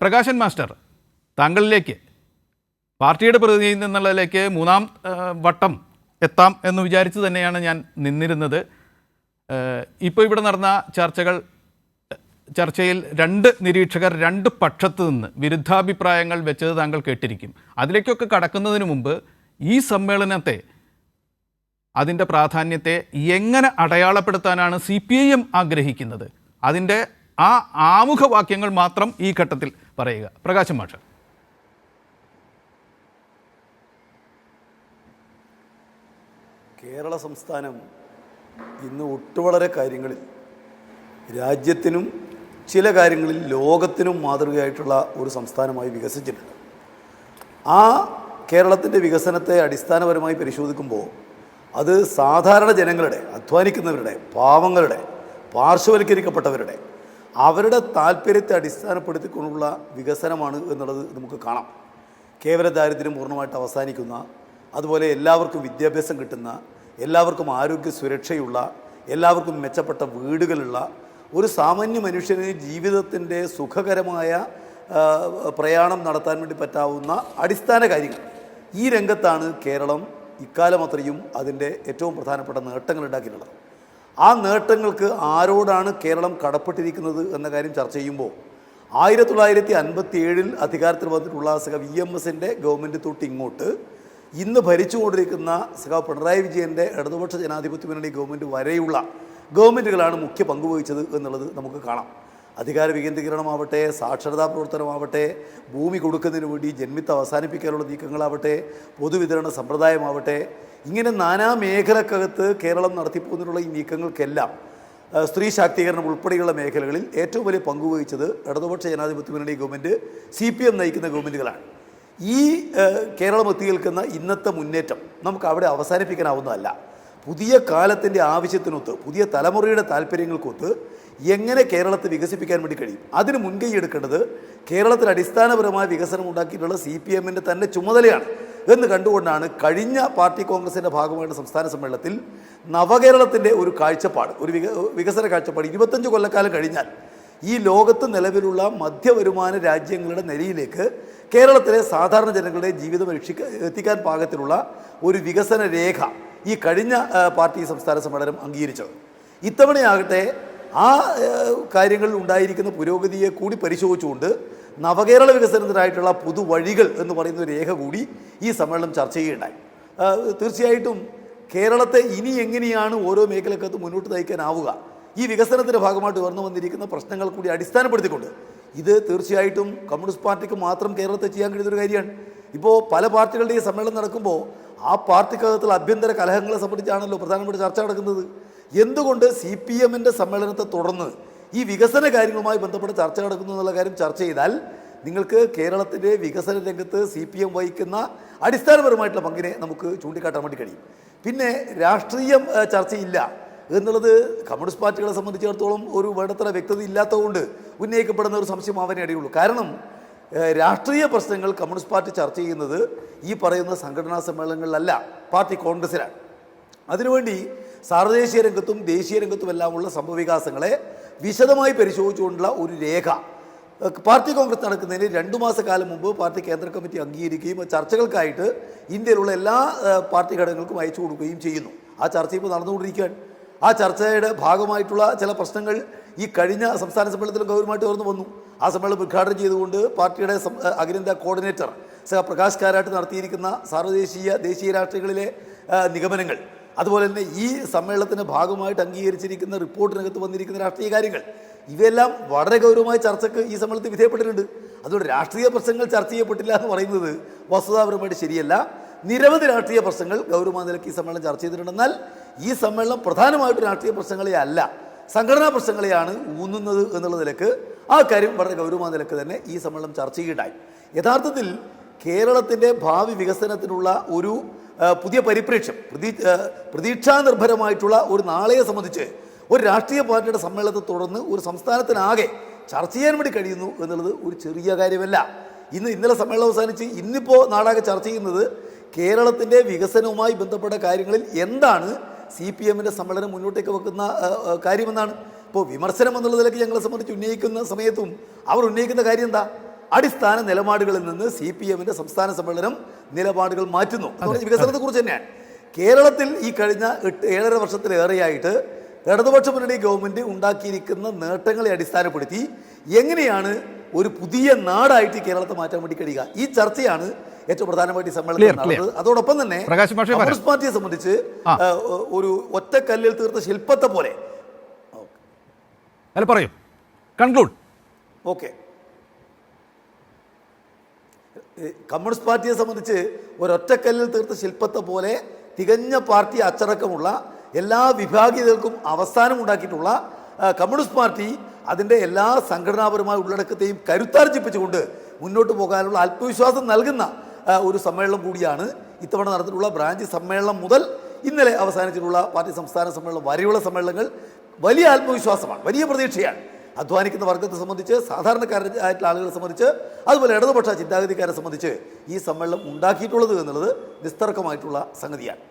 Prakashan master താങ്കളിലേക്ക് പാർട്ടിയുടെ പ്രതിനിധിയിൽ നിന്നുള്ളതിലേക്ക് മൂന്നാം വട്ടം എത്താം എന്ന് വിചാരിച്ച് തന്നെയാണ് ഞാൻ നിന്നിരുന്നത്. ഇപ്പോൾ ഇവിടെ നടന്ന ചർച്ചകൾ ചർച്ചയിൽ രണ്ട് നിരീക്ഷകർ രണ്ട് പക്ഷത്തു നിന്ന് വിരുദ്ധാഭിപ്രായങ്ങൾ വെച്ചത് താങ്കൾ കേട്ടിരിക്കും. അതിലേക്കൊക്കെ കടക്കുന്നതിന് മുമ്പ് ഈ സമ്മേളനത്തെ അതിന്റെ പ്രാധാന്യത്തെ എങ്ങനെ അടയാളപ്പെടുത്താനാണ് സി പി ഐ എം ആഗ്രഹിക്കുന്നത്? അതിന്റെ ആ ആമുഖവാക്യങ്ങൾ മാത്രം ഈ ഘട്ടത്തിൽ പറയുക. പ്രകാശം മാഷ്. കേരള സംസ്ഥാനം ഇന്ന് ഒട്ടുവളരെ കാര്യങ്ങളിൽ രാജ്യത്തിനും ചില കാര്യങ്ങളിൽ ലോകത്തിനും മാതൃകയായിട്ടുള്ള ഒരു സംസ്ഥാനമായി വികസിച്ചിട്ടുണ്ട്. ആ കേരളത്തിന്റെ വികസനത്തെ അടിസ്ഥാനപരമായി പരിശോധിക്കുമ്പോൾ അത് സാധാരണ ജനങ്ങളുടെ അധ്വാനിക്കുന്നവരുടെ പാവങ്ങളുടെ പാർശ്വവൽക്കരിക്കപ്പെട്ടവരുടെ അവരുടെ താല്പര്യത്തെ അടിസ്ഥാനപ്പെടുത്തിക്കൊണ്ടുള്ള വികസനമാണ് എന്നുള്ളത് നമുക്ക് കാണാം. കേവല ദാരിദ്ര്യം പൂർണമായിട്ട് അവസാനിക്കുന്ന അതുപോലെ എല്ലാവർക്കും വിദ്യാഭ്യാസം കിട്ടുന്ന എല്ലാവർക്കും ആരോഗ്യ സുരക്ഷയുള്ള എല്ലാവർക്കും മെച്ചപ്പെട്ട വീടുകളുള്ള ഒരു സാമാന്യ മനുഷ്യന് ജീവിതത്തിന്റെ സുഖകരമായ പ്രയാണം നടത്താൻ വേണ്ടി പറ്റാവുന്ന അടിസ്ഥാന കാര്യങ്ങൾ. ഈ രംഗത്താണ് കേരളം ഇക്കാലം അത്രയും അതിന്റെ ഏറ്റവും പ്രധാനപ്പെട്ട നേട്ടങ്ങൾ ഉണ്ടാക്കിയിട്ടുള്ളത്. ആ നേട്ടങ്ങൾക്ക് ആരോടാണ് കേരളം കടപ്പെട്ടിരിക്കുന്നത് എന്ന കാര്യം ചർച്ച ചെയ്യുമ്പോൾ ആയിരത്തി തൊള്ളായിരത്തി അൻപത്തി ഏഴിൽ അധികാരത്തിൽ വന്നിട്ടുള്ള സഖ വി എം എസിന്റെ ഗവൺമെന്റ് തൊട്ട് ഇങ്ങോട്ട് ഇന്ന് ഭരിച്ചുകൊണ്ടിരിക്കുന്ന സഖ പിണറായി വിജയന്റെ ഇടതുപക്ഷ ജനാധിപത്യ മുന്നണി ഗവൺമെന്റ് വരെയുള്ള ഗവൺമെന്റുകളാണ് മുഖ്യ പങ്കുവഹിച്ചത് എന്നുള്ളത് നമുക്ക് കാണാം. അധികാര വികേന്ദ്രീകരണമാവട്ടെ സാക്ഷരതാ പ്രവർത്തനമാവട്ടെ ഭൂമി കൊടുക്കുന്നതിന് വേണ്ടി ജന്മിത്തം അവസാനിപ്പിക്കാനുള്ള നീക്കങ്ങളാവട്ടെ പൊതുവിതരണ സമ്പ്രദായമാവട്ടെ ഇങ്ങനെ നാനാ മേഖലക്കകത്ത് കേരളം നടത്തിപ്പോകുന്നതിനുള്ള ഈ നീക്കങ്ങൾക്കെല്ലാം സ്ത്രീ ശാക്തീകരണം ഉൾപ്പെടെയുള്ള മേഖലകളിൽ ഏറ്റവും വലിയ പങ്കുവഹിച്ചത് ഇടതുപക്ഷ ജനാധിപത്യ മുന്നണി ഗവൺമെന്റ് സി പി എം നയിക്കുന്ന ഗവൺമെന്റുകളാണ് ഈ കേരളം എത്തിയേൽക്കുന്ന ഇന്നത്തെ മുന്നേറ്റം നമുക്ക് അവിടെ അവസാനിപ്പിക്കാനാവുന്നതല്ല. പുതിയ കാലത്തിന്റെ ആവശ്യത്തിനൊത്ത് പുതിയ തലമുറയുടെ താല്പര്യങ്ങൾക്കൊത്ത് എങ്ങനെ കേരളത്തെ വികസിപ്പിക്കാൻ വേണ്ടി കഴിയും? അതിന് മുൻകൈ എടുക്കേണ്ടത് കേരളത്തിൽ അടിസ്ഥാനപരമായ വികസനം ഉണ്ടാക്കിയിട്ടുള്ള സി പി എമ്മിന്റെ തന്നെ ചുമതലയാണ് എന്ന് കണ്ടുകൊണ്ടാണ് കഴിഞ്ഞ പാർട്ടി കോൺഗ്രസിന്റെ ഭാഗമായിട്ട് സംസ്ഥാന സമ്മേളനത്തിൽ നവകേരളത്തിന്റെ ഒരു കാഴ്ചപ്പാട് ഒരു വിക വികസന കാഴ്ചപ്പാട് ഇരുപത്തഞ്ച് കൊല്ലക്കാലം കഴിഞ്ഞാൽ ഈ ലോകത്ത് നിലവിലുള്ള മധ്യവരുമാന രാജ്യങ്ങളുടെ നിലയിലേക്ക് കേരളത്തിലെ സാധാരണ ജനങ്ങളുടെ ജീവിതം രക്ഷിക്ക എത്തിക്കാൻ പാകത്തിലുള്ള ഒരു വികസന രേഖ ഈ കഴിഞ്ഞ പാർട്ടി സംസ്ഥാന സമ്മേളനം അംഗീകരിച്ചത്. ഇത്തവണയാകട്ടെ ആ, കാര്യങ്ങളിൽ ഉണ്ടായിരിക്കുന്ന പുരോഗതിയെ കൂടി പരിശോധിച്ചുകൊണ്ട് നവകേരള വികസനത്തിനായിട്ടുള്ള പുതുവഴികൾ എന്ന് പറയുന്ന ഒരു രേഖ കൂടി ഈ സമ്മേളനം ചർച്ച ചെയ്യുകയുണ്ടായി. തീർച്ചയായിട്ടും കേരളത്തെ ഇനി എങ്ങനെയാണ് ഓരോ മേഖലക്കകത്ത് മുന്നോട്ട് നയിക്കാനാവുക ഈ വികസനത്തിന്റെ ഭാഗമായിട്ട് ഉയർന്നു വന്നിരിക്കുന്ന പ്രശ്നങ്ങൾ കൂടി അടിസ്ഥാനപ്പെടുത്തിക്കൊണ്ട് ഇത് തീർച്ചയായിട്ടും കമ്മ്യൂണിസ്റ്റ് പാർട്ടിക്ക് മാത്രം കേരളത്തെ ചെയ്യാൻ കഴിയുന്നൊരു കാര്യമാണ്. ഇപ്പോൾ പല പാർട്ടികളുടെയും സമ്മേളനം നടക്കുമ്പോൾ ആ പാർട്ടിക്കകത്തുള്ള ആഭ്യന്തര കലഹങ്ങളെ സംബന്ധിച്ചാണല്ലോ പ്രധാനപ്പെട്ട ചർച്ച നടക്കുന്നത്. എന്തുകൊണ്ട് സി പി എമ്മിന്റെ സമ്മേളനത്തെ തുടർന്ന് ഈ വികസന കാര്യങ്ങളുമായി ബന്ധപ്പെട്ട് ചർച്ച നടക്കുന്നു എന്നുള്ള കാര്യം ചർച്ച ചെയ്താൽ നിങ്ങൾക്ക് കേരളത്തിന്റെ വികസന രംഗത്ത് സി പി എം വഹിക്കുന്ന അടിസ്ഥാനപരമായിട്ടുള്ള പങ്കിനെ നമുക്ക് ചൂണ്ടിക്കാട്ടാൻ വേണ്ടി കഴിയും. പിന്നെ രാഷ്ട്രീയം ചർച്ചയില്ല എന്നുള്ളത് കമ്മ്യൂണിസ്റ്റ് പാർട്ടികളെ സംബന്ധിച്ചിടത്തോളം ഒരു വേണ്ടത്ര വ്യക്തത ഇല്ലാത്തതുകൊണ്ട് ഉന്നയിക്കപ്പെടുന്ന ഒരു സംശയം അവനെ അടിയുള്ളൂ കാരണം രാഷ്ട്രീയ പ്രശ്നങ്ങൾ കമ്മ്യൂണിസ്റ്റ് പാർട്ടി ചർച്ച ചെയ്യുന്നത് ഈ പറയുന്ന സംഘടനാ സമ്മേളനങ്ങളിലല്ല പാർട്ടി കോൺഗ്രസിലാണ്. അതിനുവേണ്ടി സാർവദേശീയ രംഗത്തും ദേശീയ രംഗത്തുമെല്ലാമുള്ള സംഭവവികാസങ്ങളെ വിശദമായി പരിശോധിച്ചുകൊണ്ടുള്ള ഒരു രേഖ. പാർട്ടി കോൺഗ്രസ് നടക്കുന്നതിന് രണ്ടു മാസക്കാലം മുമ്പ് പാർട്ടി കേന്ദ്ര കമ്മിറ്റി അംഗീകരിക്കുകയും ചർച്ചകൾക്കായിട്ട് ഇന്ത്യയിലുള്ള എല്ലാ പാർട്ടി ഘടകങ്ങൾക്കും അയച്ചു കൊടുക്കുകയും ചെയ്യുന്നു. ആ ചർച്ച ഇപ്പോൾ നടന്നുകൊണ്ടിരിക്കുകയാണ്. ആ ചർച്ചയുടെ ഭാഗമായിട്ടുള്ള ചില പ്രശ്നങ്ങൾ ഈ കഴിഞ്ഞ സംസ്ഥാന സമ്മേളനത്തിൽ ഗൗരവമായിട്ട് ഉയർന്നു വന്നു. ആ സമ്മേളനം ഉദ്ഘാടനം ചെയ്തുകൊണ്ട് പാർട്ടിയുടെ അഖിലേന്ത്യാ കോർഡിനേറ്റർ സഹ പ്രകാശ് കാരാട്ട് നടത്തിയിരിക്കുന്ന സാർവദേശീയ ദേശീയ രാഷ്ട്രീയങ്ങളിലെ നിഗമനങ്ങൾ. അതുപോലെ തന്നെ ഈ സമ്മേളനത്തിന് ഭാഗമായിട്ട് അംഗീകരിച്ചിരിക്കുന്ന റിപ്പോർട്ടിനകത്ത് വന്നിരിക്കുന്ന രാഷ്ട്രീയ കാര്യങ്ങൾ ഇവയെല്ലാം വളരെ ഗൗരവമായ ചർച്ചയ്ക്ക് ഈ സമ്മേളനത്തിൽ വിധേയപ്പെട്ടിട്ടുണ്ട്. അതുകൊണ്ട് രാഷ്ട്രീയ പ്രശ്നങ്ങൾ ചർച്ച ചെയ്യപ്പെട്ടില്ല എന്ന് പറയുന്നത് വസ്തുതാപരമായിട്ട് ശരിയല്ല. നിരവധി രാഷ്ട്രീയ പ്രശ്നങ്ങൾ ഗൗരവമായ നിലയ്ക്ക് ഈ സമ്മേളനം ചർച്ച ചെയ്തിട്ടുണ്ടെന്നാൽ ഈ സമ്മേളനം പ്രധാനമായിട്ടും രാഷ്ട്രീയ പ്രശ്നങ്ങളെ അല്ല സംഘടനാ പ്രശ്നങ്ങളെയാണ് ഊന്നുന്നത് എന്നുള്ള നിലയ്ക്ക് ആ കാര്യം വളരെ ഗൗരവമായ നിലയ്ക്ക് തന്നെ ഈ സമ്മേളനം ചർച്ച ചെയ്യുകയുണ്ടായി. യഥാർത്ഥത്തിൽ കേരളത്തിന്റെ ഭാവി വികസനത്തിനുള്ള ഒരു പുതിയ പരിപ്രേക്ഷ്യം പ്രതീ പ്രതീക്ഷാനിർഭരമായിട്ടുള്ള ഒരു നാളെയെ സംബന്ധിച്ച് ഒരു രാഷ്ട്രീയ പാർട്ടിയുടെ സമ്മേളനത്തെ തുടർന്ന് ഒരു സംസ്ഥാനത്തിനാകെ ചർച്ച ചെയ്യാൻ വേണ്ടി കഴിയുന്നു എന്നുള്ളത് ഒരു ചെറിയ കാര്യമല്ല. ഇന്ന് ഇന്നലെ സമ്മേളനം അവസാനിച്ച് ഇന്നിപ്പോൾ നാടാകെ ചർച്ച ചെയ്യുന്നത് കേരളത്തിന്റെ വികസനവുമായി ബന്ധപ്പെട്ട കാര്യങ്ങളിൽ എന്താണ് സി പി എമ്മിന്റെ സമ്മേളനം മുന്നോട്ടേക്ക് വെക്കുന്ന കാര്യമെന്നാണ്. ഇപ്പോൾ വിമർശനം എന്നുള്ളതിലേക്ക് ഞങ്ങളെ സംബന്ധിച്ച് ഉന്നയിക്കുന്ന സമയത്തും അവർ ഉന്നയിക്കുന്ന കാര്യം എന്താ? അടിസ്ഥാന നിലപാടുകളിൽ നിന്ന് സി പി എമ്മിന്റെ സംസ്ഥാന സമ്മേളനം നിലപാടുകൾ മാറ്റുന്നു. വികസനത്തെ കുറിച്ച് തന്നെയാണ് കേരളത്തിൽ ഈ കഴിഞ്ഞ എട്ട് ഏഴര വർഷത്തിലേറെയായിട്ട് ഇടതുപക്ഷ മുന്നണി ഗവൺമെന്റ് ഉണ്ടാക്കിയിരിക്കുന്ന നേട്ടങ്ങളെ അടിസ്ഥാനപ്പെടുത്തി എങ്ങനെയാണ് ഒരു പുതിയ നാടായിട്ട് കേരളത്തെ മാറ്റാൻ വേണ്ടി കഴിയുക? ഈ ചർച്ചയാണ് ഏറ്റവും പ്രധാനമായിട്ട് സമ്മേളനം നടന്നത്. അതോടൊപ്പം തന്നെ കോൺഗ്രസ് പാർട്ടിയെ സംബന്ധിച്ച് ഒരു ഒറ്റക്കല്ലിൽ തീർത്ത ശില്പത്തെ പോലെ. അല്ല പറയൂ. Conclude okay. കമ്മ്യൂണിസ്റ്റ് പാർട്ടിയെ സംബന്ധിച്ച് ഒരൊറ്റക്കല്ലിൽ തീർത്ത ശില്പത്തെ പോലെ തികഞ്ഞ പാർട്ടി അച്ചടക്കമുള്ള എല്ലാ വിഭാഗീയതകൾക്കും അവസാനം ഉണ്ടാക്കിയിട്ടുള്ള കമ്മ്യൂണിസ്റ്റ് പാർട്ടി അതിന്റെ എല്ലാ സംഘടനാപരമായ ഉള്ളടക്കത്തെയും കരുത്താർജിപ്പിച്ചുകൊണ്ട് മുന്നോട്ട് പോകാനുള്ള ആത്മവിശ്വാസം നൽകുന്ന ഒരു സമ്മേളനം കൂടിയാണ് ഇത്തവണ നടന്നിട്ടുള്ള ബ്രാഞ്ച് സമ്മേളനം മുതൽ ഇന്നലെ അവസാനിച്ചിട്ടുള്ള പാർട്ടി സംസ്ഥാന സമ്മേളനം വരെയുള്ള സമ്മേളനങ്ങൾ വലിയ ആത്മവിശ്വാസമാണ് വലിയ പ്രതീക്ഷയാണ്. അധ്വാനിക്കുന്ന വർഗത്തെ സംബന്ധിച്ച് സാധാരണക്കാരായിട്ടുള്ള ആളുകളെ സംബന്ധിച്ച് അതുപോലെ ഇടതുപക്ഷ ചിന്താഗതിക്കാരെ സംബന്ധിച്ച് ഈ സമ്മേളനം ഉണ്ടാക്കിയിട്ടുള്ളത് എന്നുള്ളത് നിസ്തർക്കമായിട്ടുള്ള സംഗതിയാണ്.